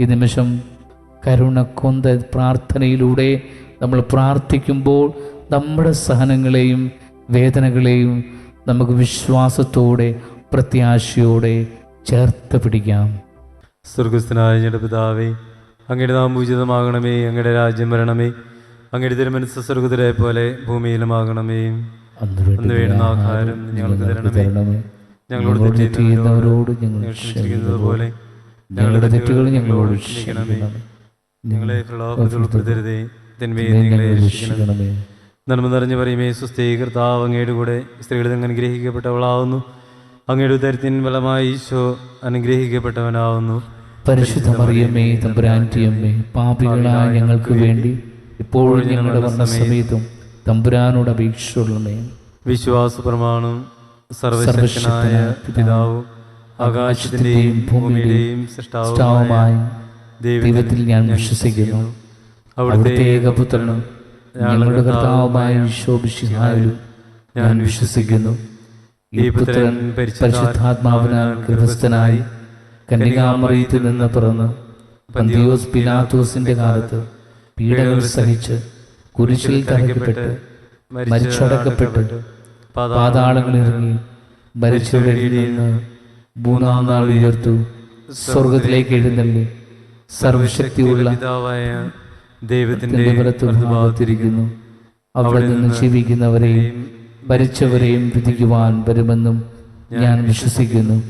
ഈ നിമിഷം കരുണക്കൊന്ത പ്രാർത്ഥനയിലൂടെ നമ്മൾ പ്രാർത്ഥിക്കുമ്പോൾ നമ്മുടെ സഹനങ്ങളെയും വേദനകളെയും നമുക്ക് വിശ്വാസത്തോടെ പ്രത്യാശയോടെ ചേർത്ത് പിടിക്കാം. സ്വർഗസ്ഥനായ ഞങ്ങളുടെ പിതാവേ അങ്ങയുടെ നാം ഉചിതമാകണമേ അങ്ങയുടെ രാജ്യം വരണമേ അങ്ങയുടെ തിരുമനസ് സ്വർഗത്തിലെ പോലെ ഭൂമിയിലുമാകണമേ. അന്ന് അന്ന് വേണ്ടുന്ന ആഹാരം ഞങ്ങൾക്ക് തരണമേ. ഞങ്ങളോട് തെറ്റ് ചെയ്യുന്നവരോട് ഞങ്ങൾ ക്ഷമിക്കുന്നത് പോലെ ഞങ്ങളുടെ തെറ്റുകൾ ഞങ്ങളോട് ക്ഷമിക്കണമേ ഞങ്ങളെ പ്രലോഭത്തിൽ ഉൾപ്പെടുത്തരുതേ. തിന്മയെ നിങ്ങളെ രക്ഷിക്കണമേ. നന്മ നിറഞ്ഞു പറയുമേ സുസ്ഥീ കർത്താവ് അങ്ങയുടെ കൂടെ അങ്ങ് അനുഗ്രഹിക്കപ്പെട്ടവളാവുന്നു. അങ്ങയുടെ ഉദരത്തിൻ ബലമായി ഈശോ അനുഗ്രഹിക്കപ്പെട്ടവനാവുന്നു. പരിശുദ്ധ മറിയമ്മേ തമ്പുരാന്റിയമ്മേ പാപികളായ ഞങ്ങൾക്ക് വേണ്ടി ഇപ്പോഴും ഞങ്ങളുടെ വന്ന തമ്പുരാനോട് അപേക്ഷിച്ചുള്ളമേ വിശ്വാസ പ്രമാണം സർവശക്തനായ പിതാവും ആകാശത്തിന്റെയും ഭൂമിയുടെയും സൃഷ്ടാവുമായി ദൈവത്തിൽ ഞാൻ വിശ്വസിക്കുന്നു. അവിടുത്തെ ഏകപുത്രനും ഞങ്ങളുടെ കർത്താവുമായ ശോഭിഷിഹായിലും ഞാൻ വിശ്വസിക്കുന്നു. ഈ പുത്രൻ പരിശുദ്ധാത്മാവിനാൽ ഗർഭസ്ഥനായി കന്യകാമറിയത്തിൽ നിന്ന് പിറന്ന് പന്തിയോസ് പിലാത്തോസിന്റെ കാലത്ത് പീഡകൾ സഹിച്ച് കുരിശിൽ തറയ്ക്കപ്പെട്ട് മരിച്ചടക്കപ്പെട്ട് പാതാളങ്ങളിറങ്ങി ഭരിച്ചു മരിച്ചവരിൽ നിന്ന് മൂന്നാം നാൾ ഉയർത്തു. സ്വർഗത്തിലേക്ക് എഴുന്നള്ളി. സർവശക്തിയുള്ള പിതാവായ ദൈവത്തിന്റെ തന്റെ വലത്തുഭാഗത്തിരിക്കുന്നു അവിടെ നിന്ന് ജീവിക്കുന്നവരെയും ഭരിച്ചവരെയും വിധിക്കുവാൻ വരുമെന്നും ഞാൻ വിശ്വസിക്കുന്നു.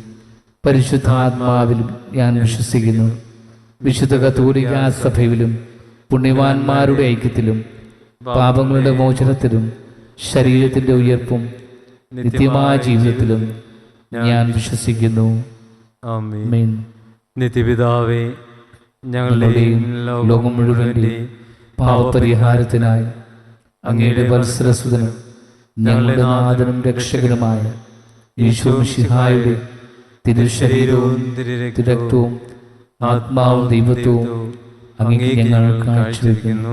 പരിശുദ്ധാത്മാവിലും ഞാൻ വിശ്വസിക്കുന്നു. വിശുദ്ധ കത്തോലിക്ക സഭയിലും പുണ്യവാന്മാരുടെ ഐക്യത്തിലും പാപങ്ങളുടെ മോചനത്തിലും ശരീരത്തിന്റെ ഉയർപ്പും നിത്യമായ ജീവിതത്തിലും ഞാൻ വിശ്വസിക്കുന്നു. നിത്യപിതാവേ ഞങ്ങളുടെയും ലോകം മുഴുവന്റെയും പാവപരിഹാരത്തിനായി അങ്ങയുടെ വത്സരസുതനും ഞങ്ങളുടെ നാഥനും രക്ഷകനുമായ ഈശോ മിശിഹായുടെ തിരുശരീരവും തിരക്തവും ആത്മാവും ദൈവത്വവും അങ്ങേ ഞങ്ങൾ കാഴ്ചവെക്കുന്നു.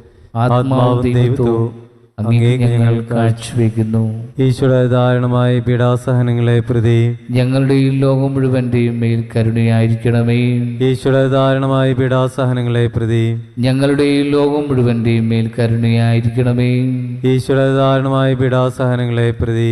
ആത്മാവും ദൈവത്വവും അങ്ങേ ഞങ്ങൾ കാഴ്ചവെക്കുന്നു. ഈശ്വര ധാരണമായ പീഡാസഹനങ്ങളെ പ്രതി ഞങ്ങളുടെ ഈ ലോകം മുഴുവന്റെയും മേൽ കരുണയായിരിക്കണമേ. ഈശ്വര ധാരണമായ പീഡാസഹനങ്ങളെ പ്രതി ഞങ്ങളുടെ ഈ ലോകം മുഴുവന്റെയും മേൽ കരുണയായിരിക്കണമേ. ഈശ്വര ധാരണമായ പീഡാസഹനങ്ങളെ പ്രതി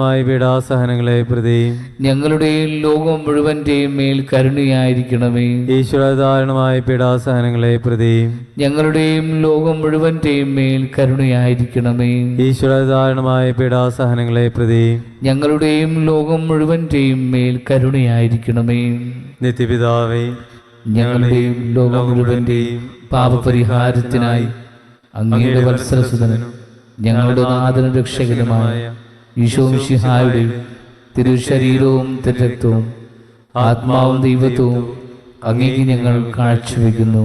ധാരണമായ പീഡാസഹനങ്ങളെ പ്രതി. ഞങ്ങളുടെ ലോകം മുഴുവന്റെയും മേൽ കരുണയായിരിക്കണമേ. ഈശ്വര ധാരണമായ പീഡാസഹനങ്ങളെ പ്രതി. ഞങ്ങളുടെയും ലോകം മുഴുവന്റെയും മേൽ കരുണയായിരിക്കണമേ. ഈശ്വര ധാരണമായ പീഡാസഹനങ്ങളെ പ്രതി. ഞങ്ങളുടെയും ലോകം മുഴുവന്റെയും മേൽ കരുണയായിരിക്കണമേ. നിത്യപിതാവേ ഞങ്ങളുടെയും ലോകം മുഴുവന്റെയും പാപപരിഹാരത്തിനായി അങ്ങയുടെ വത്സരസുതനും ഞങ്ങളുടെ നാഥനും രക്ഷകനുമായ ഈശോ മിശിഹായുടെ തിരുശരീരവും തിരക്തവും ആത്മാവും ദൈവത്വവും അങ്ങേക്ക് ഞങ്ങൾ കാഴ്ചവെക്കുന്നു.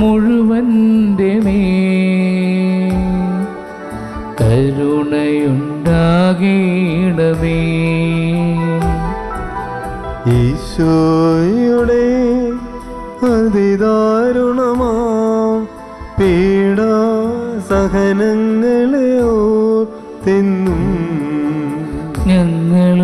മുഴുവന്റെ കരുണയുണ്ടാകേണമേ. ഈശോയുടെ അതിദാരുണമാ പീഡ സഹനങ്ങളെ ഓർ തിന്നും. ഞങ്ങളുടെ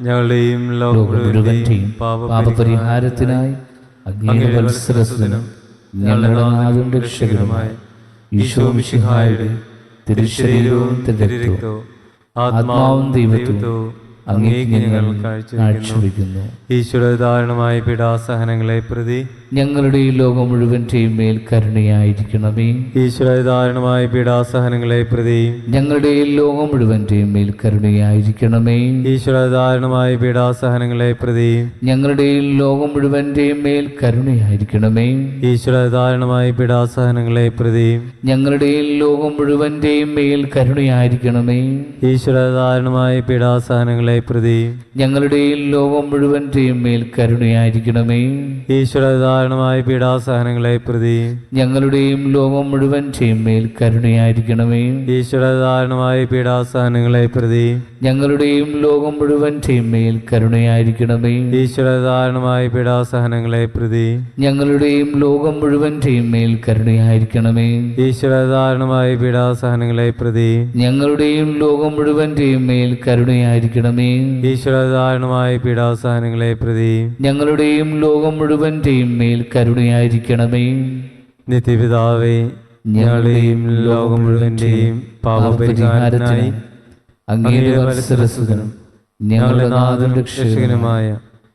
ഞങ്ങളുടെയും ലോകമുഴുവന്റെയും ലോകം പാപപരിഹാരത്തിനായി അങ്ങയുടെ വത്സരസ്വനം ഞങ്ങളുടെ രക്ഷകനുമായ ഈശോ മിശിഹായുടെ തിരുശരീരവും തിരുരക്തവും ആത്മാവും ദൈവത്വവും അങ്ങേക്ക് ഞങ്ങൾ കാഴ്ചവെക്കുന്നു. ഈശ്വര പീഡാസഹനങ്ങളെ പ്രതി ഞങ്ങളുടെ ഈ ലോകം മുഴുവന്റെയും മേൽ കരുണയായിരിക്കണമേ. ഈശ്വരധാരണമായ പീഡാസഹനങ്ങളെ പ്രതി ഞങ്ങളുടെ ഈ ലോകം മുഴുവന്റെയും മേൽ കരുണയായിരിക്കണമേ. ഈശ്വരധാരണമായ പീഡാസഹനങ്ങളെ പ്രതി ഞങ്ങളുടെ ഈ ലോകം മുഴുവന്റെയും മേൽ കരുണയായിരിക്കണമേ. ഈശ്വരധാരണമായ പീഡാസഹനങ്ങളെ പ്രതി ഞങ്ങളുടെ ഈ ലോകം മുഴുവന്റെയും മേൽ കരുണയായിരിക്കണമേ. ഈശ്വരധാരണമായ പീഡാസഹനങ്ങളെ പ്രതി ഞങ്ങളുടെ ഈ ലോകം മുഴുവന്റെയും മേൽ കരുണയായിരിക്കണമേ. ഈശ്വര ധാരണമായ പീഡാസഹനങ്ങളെ പ്രതി ഞങ്ങളുടെയും ലോകം മുഴുവൻ മേൽ കരുണയായിരിക്കണമേ. ഈശ്വര കാരണമായി പീഡാസഹനങ്ങളെ പ്രതി ഞങ്ങളുടെയും ലോകം മുഴുവൻ മേൽ കരുണയായിരിക്കണമേ. ഈശ്വര കാരണമായി പീഡാസഹനങ്ങളെ പ്രതി ഞങ്ങളുടെയും ലോകം മുഴുവൻ മേൽ കരുണയായിരിക്കണമേ. ഈശ്വര കാരണമായി പീഡാസഹനങ്ങളെ പ്രതി ഞങ്ങളുടെയും ലോകം മുഴുവൻ മേൽ കരുണയായിരിക്കണമേ. ഈശ്വര കാരണമായി പീഡാസഹനങ്ങളെ പ്രതി ഞങ്ങളുടെയും ലോകം മുഴുവൻ മേൽ കരുണയായിരിക്കണമേ. നിത്യപിതാവേ ഞങ്ങളെയും ലോകം മുഴുവന്റെയും പാപപരിഹാരത്തിനായി അങ്ങയുടെ വത്സരസുതനും ഞങ്ങളുടെ നാഥൻ രക്ഷകനുമായ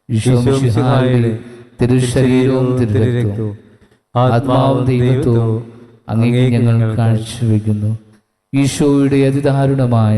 ഈശോ മിശിഹായുടെ തിരുശരീരവും തിരുരക്തവും ആത്മാവും ദൈവത്വവും അങ്ങേക്ക് ഞങ്ങൾ കാഴ്ചവെക്കുന്നു. ഈശോയുടെ അതിദാരുണമായ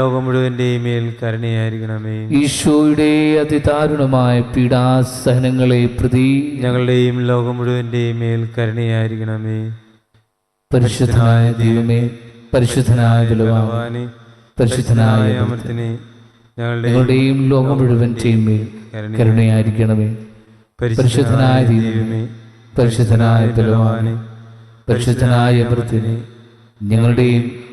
ലോകം മുഴുവന്റെയും മേൽ കരുണയായിരിക്കണമേ. ഈശോയുടെ അതിദാരുണമായ പീഡാസഹനങ്ങളെ പ്രതി ഞങ്ങളുടെയും ലോകം മുഴുവന്റെയും മേൽ കരുണയായിരിക്കണമേ. പരിശുദ്ധനായ ദൈവമേ പരിശുദ്ധനായ ബലവാനെ പരിശുദ്ധനായ ഞങ്ങളുടെയും ഞങ്ങളുടെയും ലോകം മുഴുവന്റെയും മേൽ കരുണയായിരിക്കണമേ. പരിശുദ്ധനായ ദൈവമേ പരിശുദ്ധനായ ബലവാനെ പരിശുദ്ധനായ അമൃത്തിനെ ഞങ്ങളുടെയും